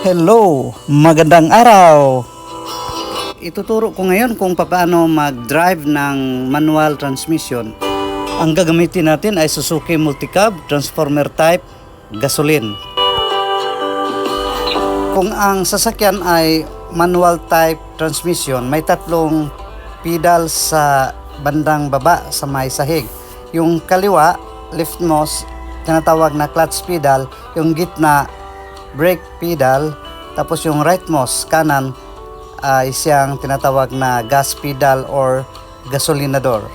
Hello, magandang araw. Ituturo ko ngayon kung paano mag-drive ng manual transmission. Ang gagamitin natin ay Suzuki Multicab Transformer Type Gasoline. Kung ang sasakyan ay manual type transmission, may tatlong pedal sa bandang baba sa may sahig. Yung kaliwa, leftmost, tinatawag na clutch pedal. Yung gitna, brake pedal. Tapos yung rightmost, kanan, ay siyang tinatawag na gas pedal or gasolinador.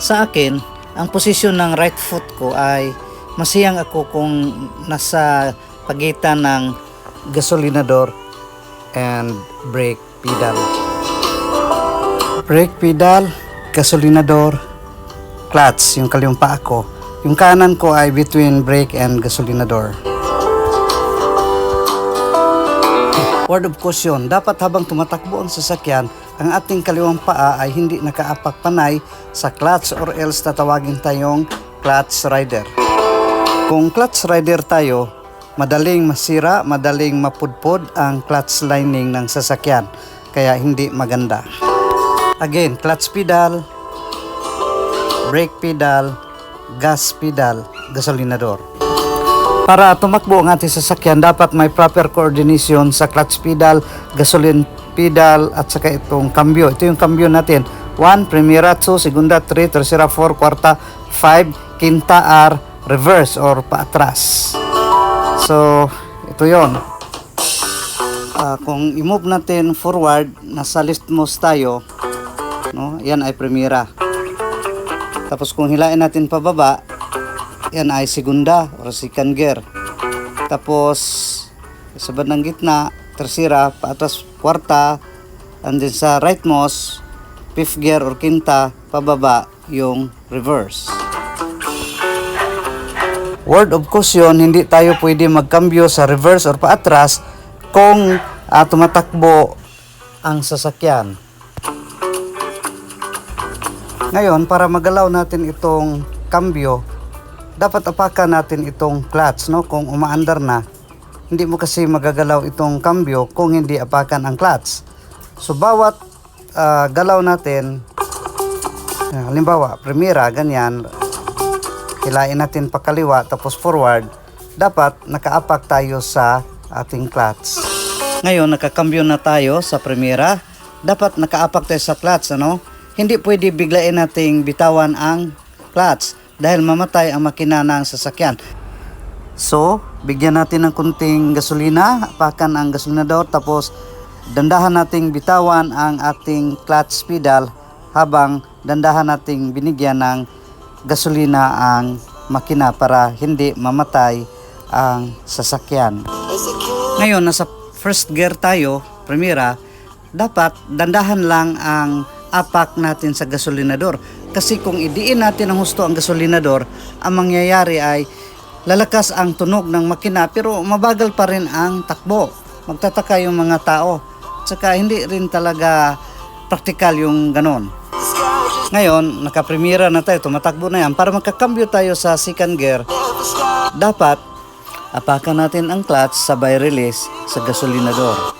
Sa akin, ang posisyon ng right foot ko ay masiyang ako kung nasa pagitan ng gasolinador and brake pedal. Brake pedal, gasolinador, clutch, yung kaliwang paa ko. Yung kanan ko ay between brake and gasolinador. Word of caution, dapat habang tumatakbo ang sasakyan, ang ating kaliwang paa ay hindi nakaapak panay sa clutch or else tatawagin tayong clutch rider. Kung clutch rider tayo, madaling masira, madaling mapudpod ang clutch lining ng sasakyan, kaya hindi maganda. Again, clutch pedal, brake pedal, gas pedal, gasolinador. Para tumakbo ang ating sasakyan, dapat may proper coordination sa clutch pedal, gasoline pedal, at saka itong cambio. Ito yung cambio natin. 1, primera, 2, segunda, 3, tercera, 4, kwarta, 5, quinta, R, reverse or paatras. So, ito yon. Ah, kung i-move natin forward, nasa leftmost tayo, no? Yan ay primera. Tapos kung hilain natin pababa, yan ay segunda or second gear. Tapos sa bandang gitna, tersira, paatas kwarta, and then sa rightmost, fifth gear or quinta, pababa yung reverse. Word of caution, hindi tayo pwede magkambyo sa reverse or paatras kung ah, tumatakbo ang sasakyan. Ngayon, para magalaw natin itong kambyo, dapat apakan natin itong clutch, no? Kung umaandar na, hindi mo kasi magagalaw itong kambyo kung hindi apakan ang clutch. So, bawat ah, galaw natin, ah, halimbawa, primera, ganyan, hilain natin pakaliwa tapos forward, dapat nakaapak tayo sa ating clutch. Ngayon, nakakambyo na tayo sa primera. Dapat nakaapak tayo sa clutch, ano? Hindi pwede biglain nating bitawan ang clutch dahil mamatay ang makina ng sasakyan. So, bigyan natin ng kunting gasolina, apakan ang gasolinador, tapos dandahan nating bitawan ang ating clutch pedal habang dandahan nating binigyan ng gasolina ang makina para hindi mamatay ang sasakyan. Ngayon, nasa first gear tayo, primera, dapat dandahan lang ang apak natin sa gasolinador. Kasi kung idiin natin ang husto ang gasolinador, ang mangyayari ay lalakas ang tunog ng makina pero mabagal pa rin ang takbo. Magtataka yung mga tao. Tsaka hindi rin talaga praktikal yung ganon. Ngayon, nakaprimera na tayo, tumatakbo na yan. Para magkakambyo tayo sa second gear, dapat apakan natin ang clutch sabay release sa gasolinador.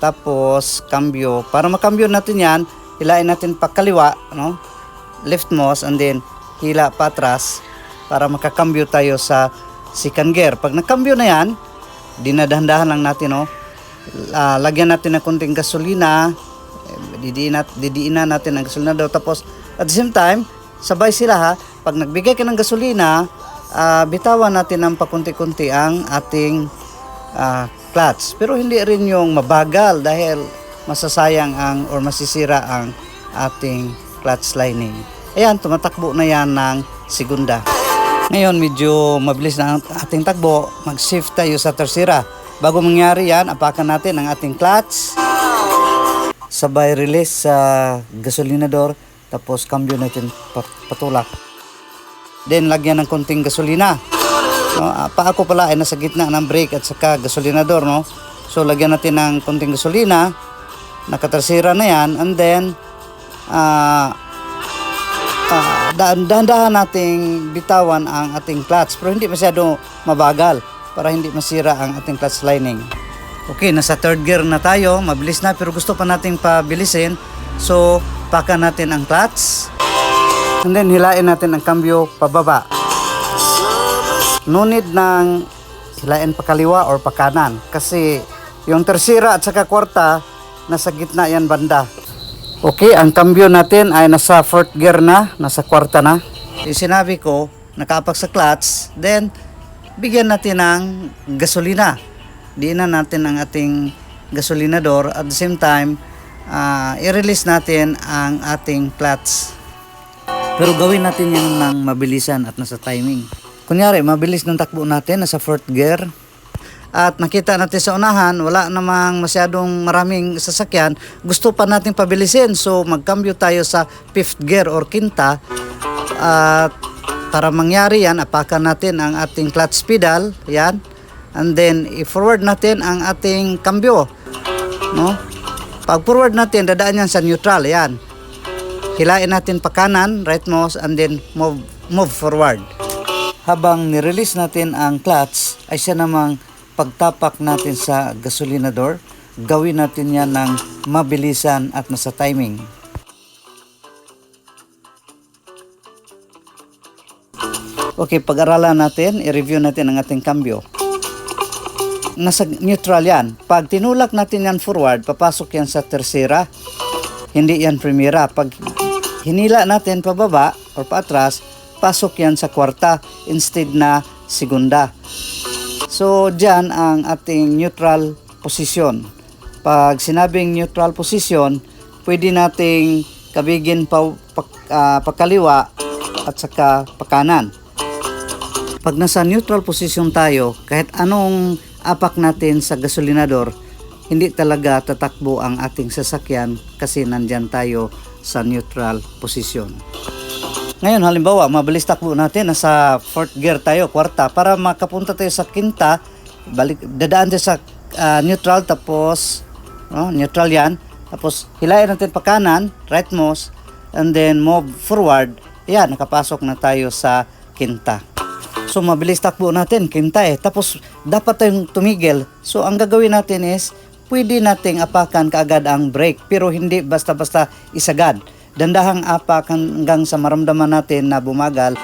Tapos, cambio. Para makambyo natin yan, hilain natin pa kaliwa, no? leftmost, and then hila pa atras para makakambyo tayo sa second gear. Pag nakambyo na yan, dinadahan lang natin, no? Ah, lagyan natin ng konting gasolina, didiin, nat, didiin na natin ang gasolina daw. Tapos, at the same time, sabay sila ha, pag nagbigay ka ng gasolina, ah, bitawan natin ng pakunti-kunti ang ating ah, clutch. Pero hindi rin yung mabagal dahil masasayang ang or masisira ang ating clutch lining. Ayan, tumatakbo na yan ng segunda. Ngayon, medyo mabilis na ang ating takbo. Mag-shift tayo sa tersira. Bago mangyari yan, apakan natin ang ating clutch. Sabay release sa gasolinador. Tapos cambio natin pat- patulak. Then, lagyan ng konting gasolina. No, ah, pa ako pala ay nasa gitna ng brake at saka gasolinador, no? So, lagyan natin ng konting gasolina. Nakatersira na yan. And then, ah, dahan- dahan-dahan nating bitawan ang ating clutch pero hindi masyado mabagal para hindi masira ang ating clutch lining. Okay, nasa third gear na tayo. Mabilis na pero gusto pa nating pabilisin. So, paka natin ang clutch. And then, hilain natin ang cambio pababa. No need ng hilain pa kaliwa or pa kanan. Kasi yung tersira at saka kwarta, nasa gitna yan banda. Okay, ang cambio natin ay nasa fourth gear na, nasa kwarta na. Yung sinabi ko, nakapak sa clutch, then bigyan natin ng gasolina. Diin na natin ang ating gasolinador at the same time, ah, i-release natin ang ating clutch. Pero gawin natin yan ng mabilisan at nasa timing. Kunyari, mabilis ng takbo natin, nasa fourth gear. At nakita natin sa unahan, wala namang masyadong maraming sasakyan. Gusto pa natin pabilisin. So, magkambyo tayo sa fifth gear or quinta. At para mangyari yan, apakan natin ang ating clutch pedal. Yan. And then, i-forward natin ang ating kambyo. No? Pag forward natin, dadaan yan sa neutral. Yan hilain natin pa kanan, right mouse, and then move, move forward. Habang nirelease natin ang clutch, ay siya namang pagtapak natin sa gasolinador, gawin natin yan ng mabilisan at nasa timing. Okay, pag-aralan natin, i-review natin ang ating cambio. Nasa neutral yan. Pag tinulak natin yan forward, papasok yan sa tersera hindi yan primera. Pag hinila natin pababa or paatras, pasok yan sa kwarta instead na segunda. So, dyan ang ating neutral position. Pag sinabing neutral position, pwede nating kabigin pa, pa, ah, pakaliwa at saka pakanan. Pag nasa neutral position tayo, kahit anong apak natin sa gasolinador, hindi talaga tatakbo ang ating sasakyan kasi nandyan tayo sa neutral position. Ngayon, halimbawa, mabilis takbo natin, nasa fourth gear tayo, kwarta, para makapunta tayo sa kinta, balik, dadaan tayo sa ah, neutral, tapos, no, neutral yan, tapos hilain natin pa kanan, right mouse, and then move forward, yan, nakapasok na tayo sa kinta. So mabilis takbo natin, kinta eh. Tapos dapat tayong tumigil. So ang gagawin natin is pwede nating apakan kaagad ang brake pero hindi basta-basta isagad. Dandahang apak hanggang sa maramdaman natin na bumagal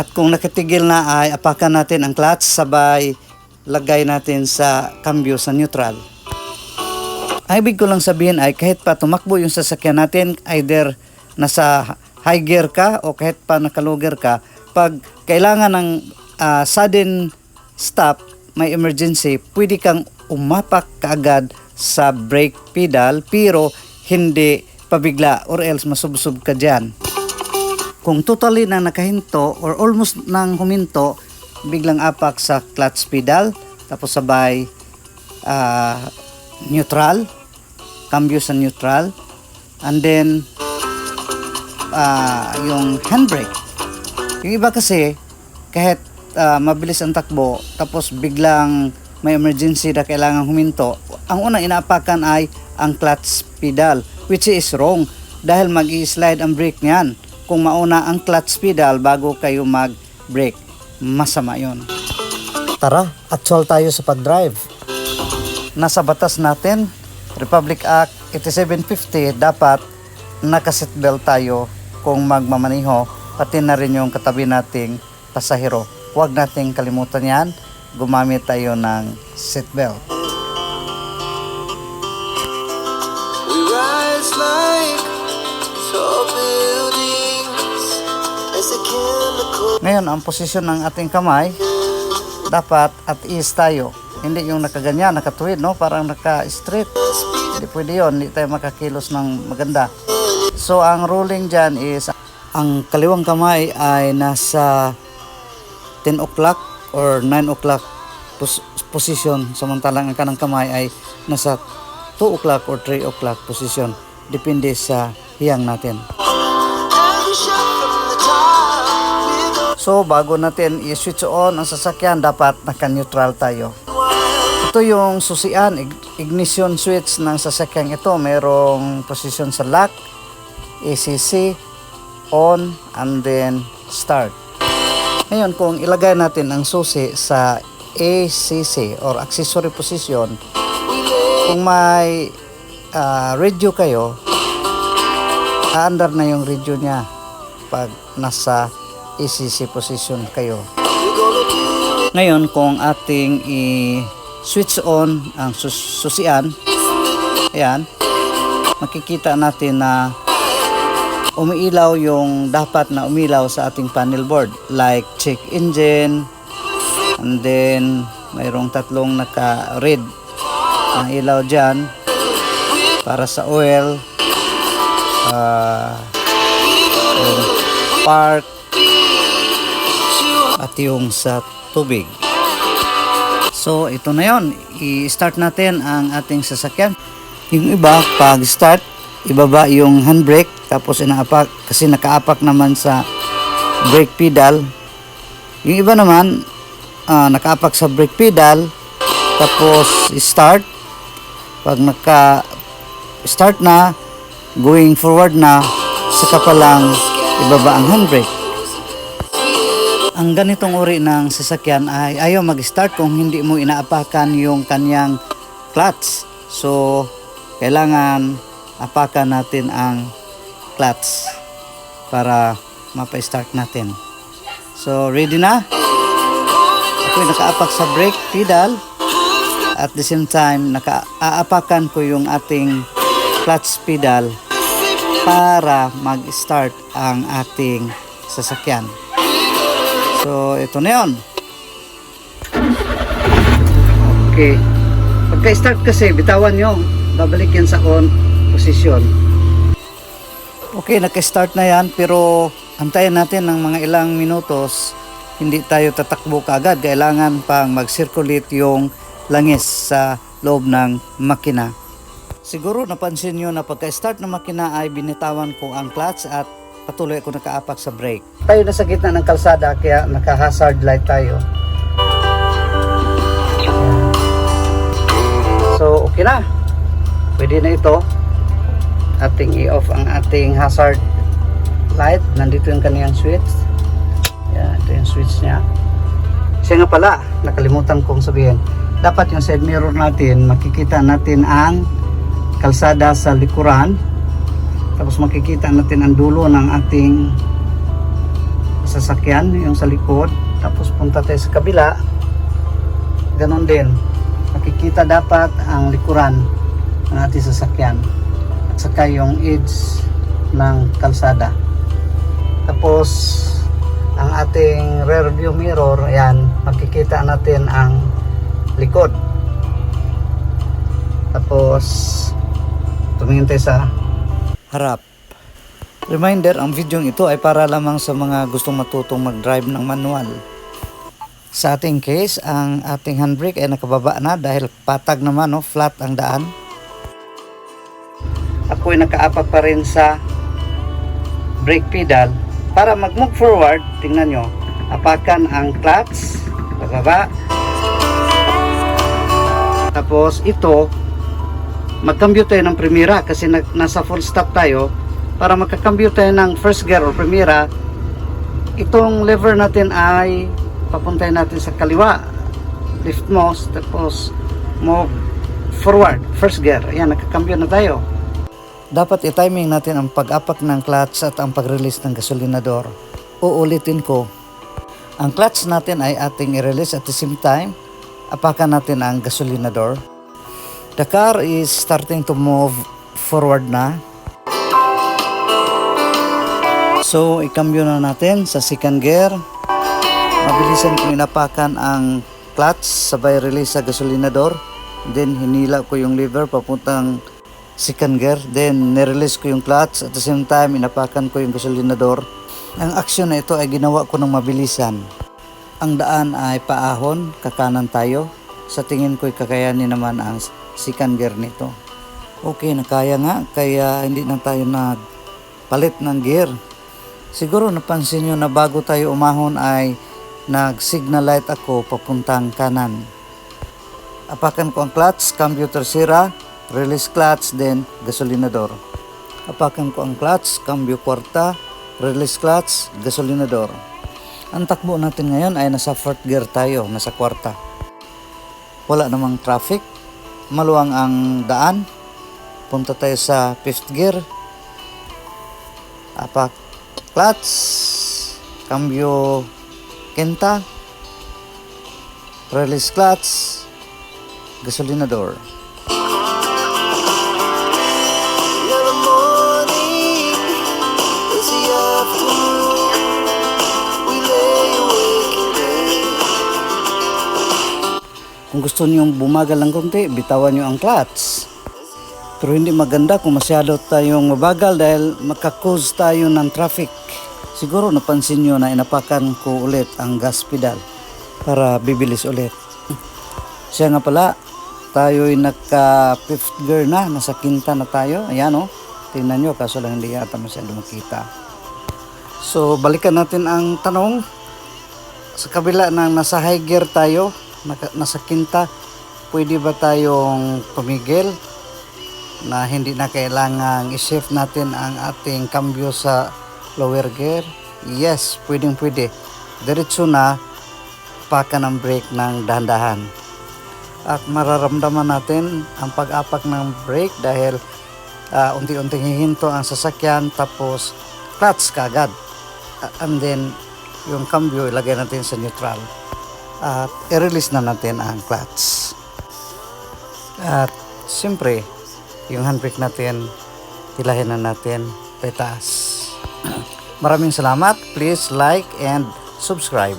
at kung nakatigil na ay apakan natin ang clutch sabay lagay natin sa cambio sa neutral. Ang ibig ko lang sabihin ay kahit pa tumakbo yung sasakyan natin, either nasa high gear ka o kahit pa naka-low gear ka, pag kailangan ng ah, sudden stop, may emergency, pwede kang umapak kaagad sa brake pedal pero hindi pabigla or else masubsob ka dyan. Kung totally na nakahinto or almost nang huminto, biglang apak sa clutch pedal, tapos sabay ah, neutral, cambio sa neutral, and then ah, yung handbrake. Yung iba kasi, kahit ah, mabilis ang takbo, tapos biglang may emergency na kailangan huminto, ang unang inaapakan ay ang clutch pedal, which is wrong dahil mag slide ang brake niyan. Kung mauna ang clutch pedal bago kayo mag-brake, masama yon. Tara, actual tayo sa pag-drive. Nasa batas natin, Republic Act 8750, dapat naka-seatbelt tayo kung magmamaniho, pati na rin yung katabi nating pasahero. Huwag nating kalimutan yan, gumamit tayo ng seatbelt. Ngayon, ang posisyon ng ating kamay, dapat at ease tayo. Hindi yung nakaganyan, nakatuwid, no? Parang naka-straight. Hindi pwede yun, hindi tayo makakilos ng maganda. So, ang ruling dyan is, ang kaliwang kamay ay nasa 10 o'clock or 9 o'clock pos- position, samantalang ang kanang kamay ay nasa 2 o'clock or 3 o'clock position. Depende sa hiyang natin. So, bago natin i-switch on ang sasakyan, dapat naka-neutral tayo. Ito yung susian, ig- ignition switch ng sasakyan ito. Merong position sa lock, ACC, on, and then start. Ngayon, kung ilagay natin ang susi sa ACC or accessory position, kung may ah, radio kayo, aandar na yung radio niya pag nasa ACC position kayo. Ngayon, kung ating i-switch on ang sus- susian, ayan, makikita natin na umiilaw yung dapat na umilaw sa ating panel board like check engine and then mayroong tatlong naka-red ang ilaw dyan para sa oil yung park at yung sa tubig. So ito na yon i-start natin ang ating sasakyan. Yung iba pag start ibaba yung handbrake tapos inaapak kasi nakaapak naman sa brake pedal. Yung iba naman ah, nakaapak sa brake pedal tapos start. Pag naka start na going forward na saka pa lang ibaba ang handbrake ang ganitong uri ng sasakyan ay ayaw mag-start kung hindi mo inaapakan yung kanyang clutch so kailangan apakan natin ang clutch para mapa-start natin. So ready na? Ako nakaapak sa brake pedal. At the same time nakaaapakan ko yung ating clutch pedal para mag-start ang ating sasakyan. So, ito na yun. Okay. Pagka-start kasi, bitawan nyo. Babalik yan sa on position. Okay, naka-start na yan pero antayin natin ng mga ilang minutos hindi tayo tatakbo kaagad. Kailangan pang mag-circulate yung langis sa loob ng makina. Siguro napansin nyo na pagka-start ng makina ay binitawan ko ang clutch at patuloy ako nakaapak sa brake. Tayo na sa gitna ng kalsada kaya naka-hazard light tayo. So, okay na. Pwede na ito. Ating i-off ang ating hazard light. Nandito yung kaniyang switch. Yan, ito yung switch niya. Siya nga pala, nakalimutan kong sabihin. Dapat yung side mirror natin, makikita natin ang kalsada sa likuran. Tapos makikita natin ang dulo ng ating sasakyan, yung sa likod. Tapos punta tayo sa kabila. Ganon din. Makikita dapat ang likuran ng ating sasakyan. At saka yung edge ng kalsada. Tapos ang ating rear view mirror, ayan, makikita natin ang likod. Tapos tumingin tayo sa harap. Reminder, ang video ito ay para lamang sa mga gustong matutong mag-drive ng manual. Sa ating case, ang ating handbrake ay nakababa na dahil patag naman, no? flat ang daan. Ako ay nakaapak pa rin sa brake pedal para mag-move forward, tingnan nyo, apakan ang clutch, bababa. Tapos ito, magkambyo tayo ng primera kasi nag, nasa full stop tayo. Para magkakambyo tayo ng first gear or primera, itong lever natin ay papuntay natin sa kaliwa. Lift mo, tapos move forward, first gear. Ayan, nagkakambyo na tayo. Dapat i-timing natin ang pag-apak ng clutch at ang pag-release ng gasolinador. Uulitin ko. Ang clutch natin ay ating i-release at the same time, apakan natin ang gasolinador. The car is starting to move forward na. So, ikambyo na natin sa second gear. Mabilisan kong inapakan ang clutch sabay release sa gasolinador. Then, hinila ko yung lever papuntang second gear. Then, nirelease ko yung clutch. At the same time, inapakan ko yung gasolinador. Ang aksyon na ito ay ginawa ko ng mabilisan. Ang daan ay paahon, kakanan tayo. Sa tingin ko'y kakayanin naman ang second gear nito. Okay, nakaya nga. Kaya hindi na tayo nagpalit ng gear. Siguro napansin nyo na bago tayo umahon ay nag-signal light ako papuntang kanan. Apakan ko ang clutch, cambio tercera, release clutch, then gasolinador. Apakan ko ang clutch, cambio kwarta, release clutch, gasolinador. Ang takbo natin ngayon ay nasa fourth gear tayo, nasa kwarta. wala namang traffic. Maluwang ang daan. Punta tayo sa fifth gear. Apa clutch, cambio kenta, release clutch, gasolinador. Yeah, Kung gusto niyo bumagal ng konti, bitawan niyo ang clutch. Pero hindi maganda kung masyado tayong mabagal dahil makakause tayo ng traffic. Siguro napansin niyo na inapakan ko ulit ang gas pedal para bibilis ulit. Siya nga pala, tayo'y naka fifth gear na, nasa kinta na tayo. Ayan o, tingnan nyo, kaso lang hindi yata masyado makita. So, balikan natin ang tanong sa kabila ng nasa high gear tayo, nasa kinta, pwede ba tayong tumigil na hindi na kailangang i-shift natin ang ating cambio sa lower gear? Yes, pwedeng pwede. Diretso na, paka ng brake ng dahan-dahan. At mararamdaman natin ang pag-apak ng brake dahil ah, unti-unting hihinto ang sasakyan tapos clutch kagad. And then yung cambio ilagay natin sa neutral at i-release na natin ang clutch. At siyempre yung handbrake natin hilahin na natin petaas maraming salamat. Please like and subscribe